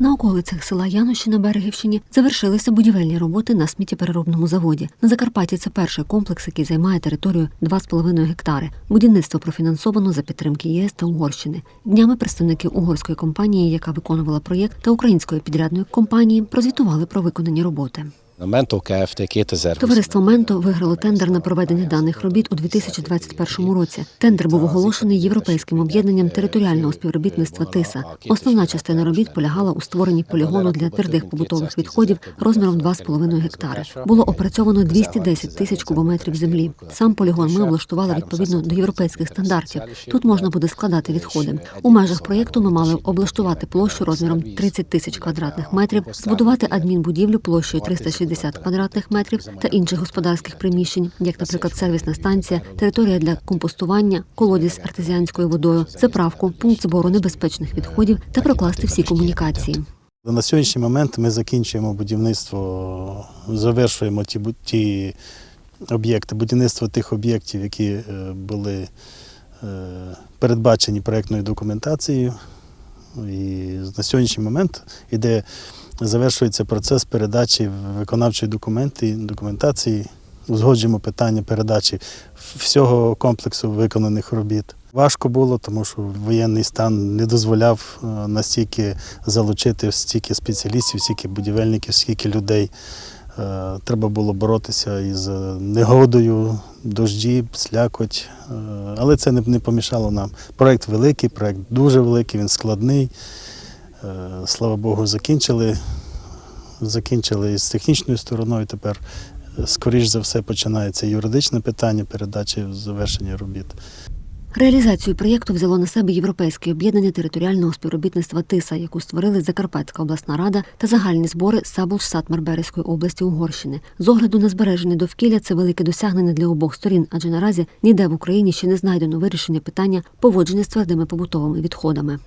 На околицях села Януші на Берегівщині завершилися будівельні роботи на сміттєпереробному заводі. На Закарпатті це перший комплекс, який займає територію 2,5 гектари. Будівництво профінансовано за підтримки ЄС та Угорщини. Днями представники угорської компанії, яка виконувала проєкт, та української підрядної компанії прозвітували про виконані роботи. 2020 Товариство Менто виграло тендер на проведення даних робіт у 2021 році. Тендер був оголошений європейським об'єднанням територіального співробітництва ТИСА. Основна частина робіт полягала у створенні полігону для твердих побутових відходів розміром 2,5 гектари. Було опрацьовано 210 тисяч кубометрів землі. Сам полігон ми облаштували відповідно до європейських стандартів. Тут можна буде складати відходи. У межах проєкту ми мали облаштувати площу розміром 30 тисяч квадратних метрів, збудувати адмінбудівлю площею 360 квадратних метрів та інших господарських приміщень, як, наприклад, сервісна станція, територія для компостування, колодязь з артезіанською водою, заправку, пункт збору небезпечних відходів та прокласти всі комунікації. На сьогоднішній момент ми закінчуємо будівництво, завершуємо ті, ті об'єкти, будівництво тих об'єктів, які е, були е, передбачені проєктною документацією. І на сьогоднішній момент іде, завершується процес передачі виконавчої документи, документації. Узгоджуємо питання передачі всього комплексу виконаних робіт. Важко було, тому що воєнний стан не дозволяв е, настільки залучити стільки спеціалістів, стільки будівельників, стільки людей. Е, Треба було боротися із негодою, дожді, слякоть. Е, Але це не помішало нам. Проект великий, проект дуже великий, він складний. Е, Слава Богу, закінчили. Закінчили із технічною стороною. Тепер, е, скоріш за все, починається юридичне питання передачі завершення робіт. Реалізацію проєкту взяло на себе Європейське об'єднання територіального співробітництва ТИСА, яку створили Закарпатська обласна рада та загальні збори Сабулшсат Марберезької області Угорщини. З огляду на збереження довкілля це велике досягнення для обох сторін, адже наразі ніде в Україні ще не знайдено вирішення питання поводження з твердими побутовими відходами.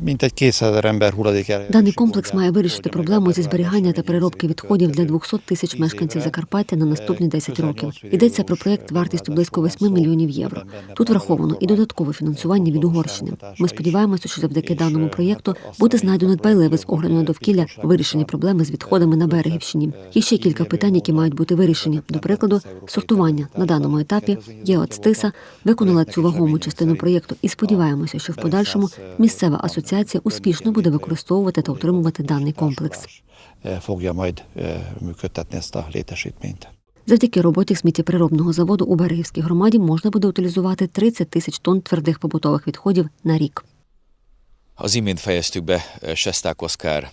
Mintegy 200 ember hulladék el- Даний комплекс має вирішити проблему зі зберігання та переробки відходів для 200 тисяч мешканців Закарпаття на наступні 10 років. Йдеться про проєкт вартістю близько 8 мільйонів євро. Тут враховано і додаткове фінансування від Угорщини. Ми сподіваємося, що завдяки даному проєкту буде знайдено дбайливе з огляду на довкілля вирішення проблеми з відходами на берегівщині. Є ще кілька питань, які мають бути вирішені. До прикладу, сортування на даному етапі ЄОЦТИСа виконала цю вагому частину проєкту і сподіваємося, що в подальшому місцева асоціація успішно буде використовувати та утримувати даний комплекс. A létesítményt. Завдяки роботі сміттєприробного заводу у Берегівській громаді можна буде утилізувати 30 тисяч тонн твердих побутових відходів на рік. Az imént fejeztük be Sesták Oszkár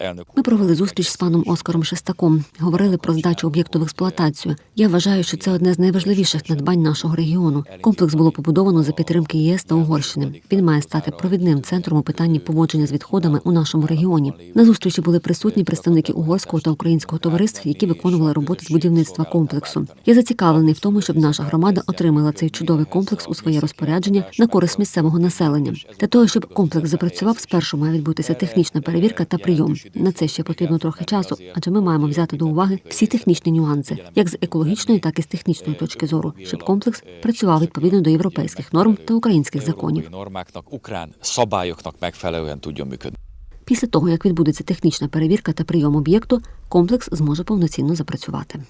elnök Ми провели зустріч з паном Оскаром Шестаком. Говорили про здачу об'єкту в експлуатацію. Я вважаю, що це одне з найважливіших надбань нашого регіону. Комплекс було побудовано за підтримки ЄС та Угорщини. Він має стати провідним центром у питанні поводження з відходами у нашому регіоні. На зустрічі були присутні представники угорського та українського товариств, які виконували роботи з будівництва комплексу. Я зацікавлений в тому, щоб наша громада отримала цей чудовий комплекс у своє розпорядження на користь місцевого населення. Для того щоб комплекс запрацював, спершу має відбутися технічна перевірка та прийом. На це ще потрібно трохи часу, адже ми маємо взяти до уваги всі технічні нюанси, як з екологічної, так і з технічної точки зору, щоб комплекс працював відповідно до європейських норм та українських законів. Після того, як відбудеться технічна перевірка та прийом об'єкту, комплекс зможе повноцінно запрацювати.